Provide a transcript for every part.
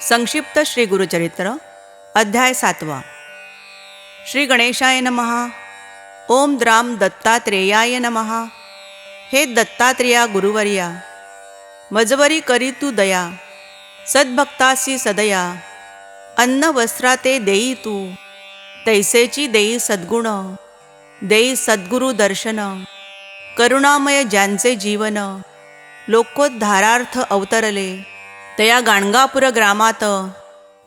संक्षिप्त श्री गुरुचरित्र अध्याय सातवा. श्री गणेशाय नमहा ओम द्राम दत्तात्रेयाय नमहा हे दत्तात्रेया गुरुवर्या मजवरी करी तू दया सद्भक्तासी सदया अन्न वस्त्राते देई तू तैसेची देई सद्गुण देई सद्गुरु दर्शन करुणामय ज्यांचे जीवन लोकोद्धारार्थ अवतरले तया गाणगापूर ग्रामात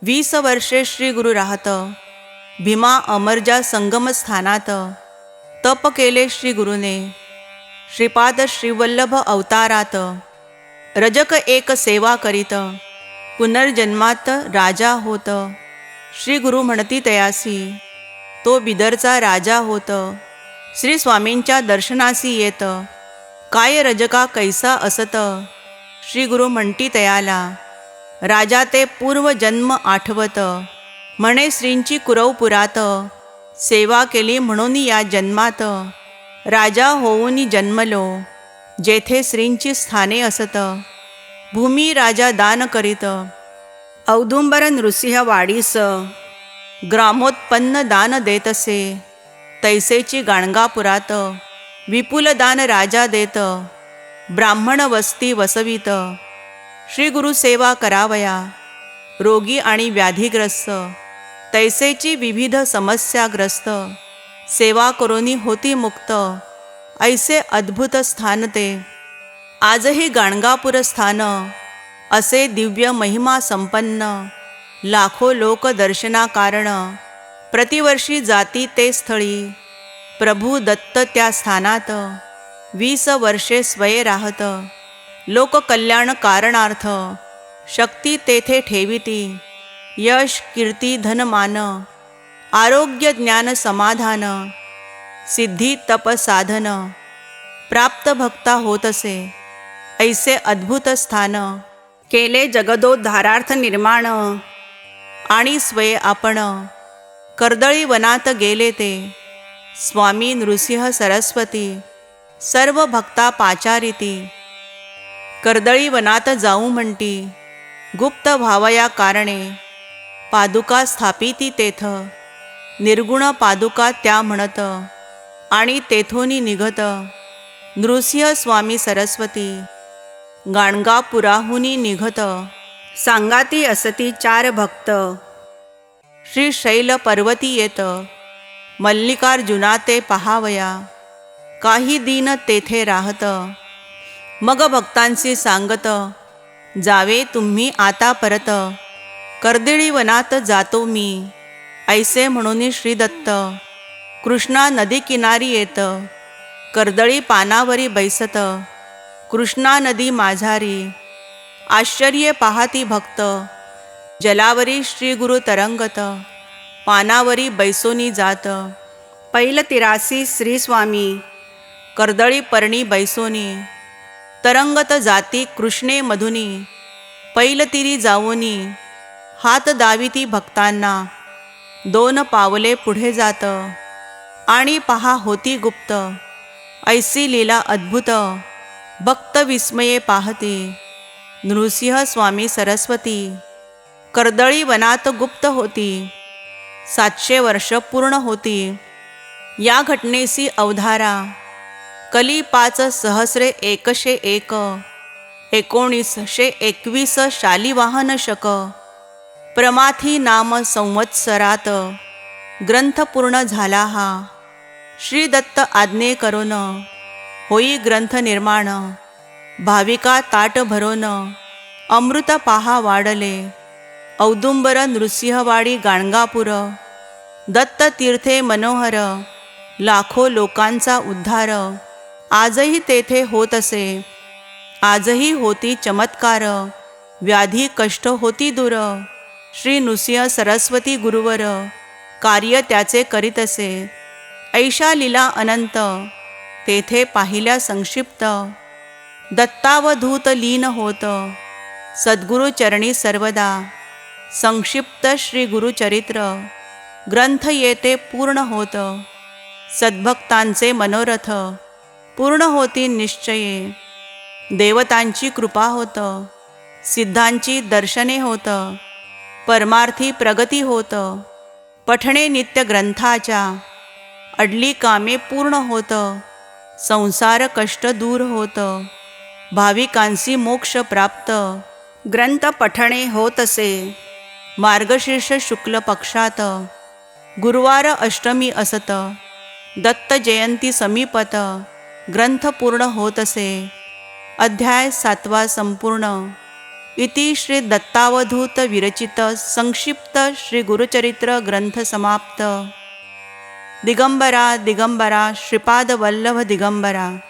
वीस वर्षे श्री गुरु राहत. भीमा अमरजा संगमस्थानात तप केले श्री गुरुने. श्रीपाद श्रीवल्लभ अवतारात रजक एक सेवा करीत. पुनर्जन्मात राजा होत. श्री गुरु म्हणती तयासी तो बिदरचा राजा होत. श्री स्वामींच्या दर्शनासी येत. काय रजका कैसा असत? श्री गुरु म्हणती तयाला राजा ते पूर्व जन्म आठवत म्हणे श्रींची कुरव पुरात सेवा केली म्हणून या जन्मात राजा होऊन जन्मलो जेथे श्रींची स्थाने असत भूमी राजा दान करीत औदुंबर नृसिंह वाडीस ग्रामोत्पन्न दान देतसे तैसेची गाणगापुरात विपुल दान राजा देत ब्राह्मण वस्ती वसवित. श्री गुरु सेवा करावया. रोगी आणि व्याधीग्रस्त. तैसेची विविध समस्याग्रस्त. सेवा करोनी होती मुक्त. ऐसे अद्भुत स्थान ते. आजही गाणगापूर स्थान. असे दिव्य महिमा संपन्न. लाखो लोक दर्शना कारण प्रतिवर्षी जाती ते स्थळी. प्रभू दत्त त्या स्थानात. वीस वर्षे स्वये राहत. लोककल्याण कारणार्थ शक्ती तेथे ठेविती. यश कीर्ती धनमान आरोग्य ज्ञान समाधान सिद्धी तप साधन प्राप्त भक्ता होत असे ऐसे अद्भुत स्थान केले जगदोद्धारार्थ निर्माण आणि स्वये आपण कर्दळी वनात गेले ते. स्वामी नृसिंह सरस्वती सर्व भक्ता पाचारिती. कर्दळी वनात जाऊ म्हणती गुप्त भावया कारणे पादुका स्थापिती तेथ. निर्गुण पादुका त्या म्हणत आणि तेथोनी निघत. नृसिंह स्वामी सरस्वती गाणगापुराहुनी निघत. सांगाती असती चार भक्त. श्री शैल पर्वती येत. मल्लिकार्जुना ते पहावया. काही दिन तेथे राहत. मग भक्तांशी सांगत जावे तुम्ही आता परत. कर्दिळी वनात जातो मी. ऐसे म्हणून श्रीदत्त कृष्णा नदी किनारी येत. कर्दळी पानावरी बैसत. कृष्णा नदी माझारी. आश्चर्य पाहती भक्त. जलावरी श्री गुरु तरंगत. पानावरी बैसोनी जात. पैल तिरासी श्री स्वामी कर्दळी पर्णी बैसोनी तरंगत जाती कृष्णे मधुनी पैलतिरी जावोनी हात दाविती भक्तांना दोन पावले पुढे जात आणि पहा होती गुप्त ऐसी लीला अद्भुत भक्त विस्मये पाहती नृसिंह स्वामी सरस्वती कर्दळी वनात गुप्त होती सातशे वर्ष पूर्ण होती या घटनेसी अवधारा कली पाच सहस्रे एकशे एक. एकोणीसशे एकवीस शालिवाहन शक. प्रमाथी नाम संवत्सरात. ग्रंथ पूर्ण झाला हा. श्री दत्त आज्ञे करोन. होई ग्रंथ निर्माण. भाविका ताट भरोन. अमृत पाहा वाढले. औदुंबर नृसिंहवाडी गाणगापूर. दत्त तीर्थे मनोहर. लाखो लोकांचा उद्धार. आजही तेथे होत असे. आजही होती चमत्कार. व्याधी कष्ट होती दूर. श्री नृसिंह सरस्वती गुरुवर कार्य त्याचे करीत असे. ऐशा लीला अनंत तेथे पाहिल्या संक्षिप्त. दत्तावधूत लीन होत. सद्गुरुचरणी सर्वदा. संक्षिप्त श्री गुरुचरित्र ग्रंथ येते पूर्ण होत. सद्भक्तांचे मनोरथ. पूर्ण होती निश्चये. देवतांची कृपा होत सिद्धांची दर्शने होत परमार्थी प्रगती होत पठणे नित्य ग्रंथाच्या अडली कामे पूर्ण होत संसार कष्ट दूर होत भाविकांसी मोक्ष प्राप्त ग्रंथ पठणे होत असे मार्गशीर्ष शुक्ल पक्षात गुरुवार अष्टमी असत दत्त जयंती समीपत ग्रंथ पूर्ण होत असे. अध्याय सातवा संपूर्ण. इति श्री दत्तावधूत विरचित संक्षिप्त श्री गुरुचरित्र ग्रंथ समाप्त. दिगंबरा दिगंबरा श्रीपाद वल्लभ दिगंबरा.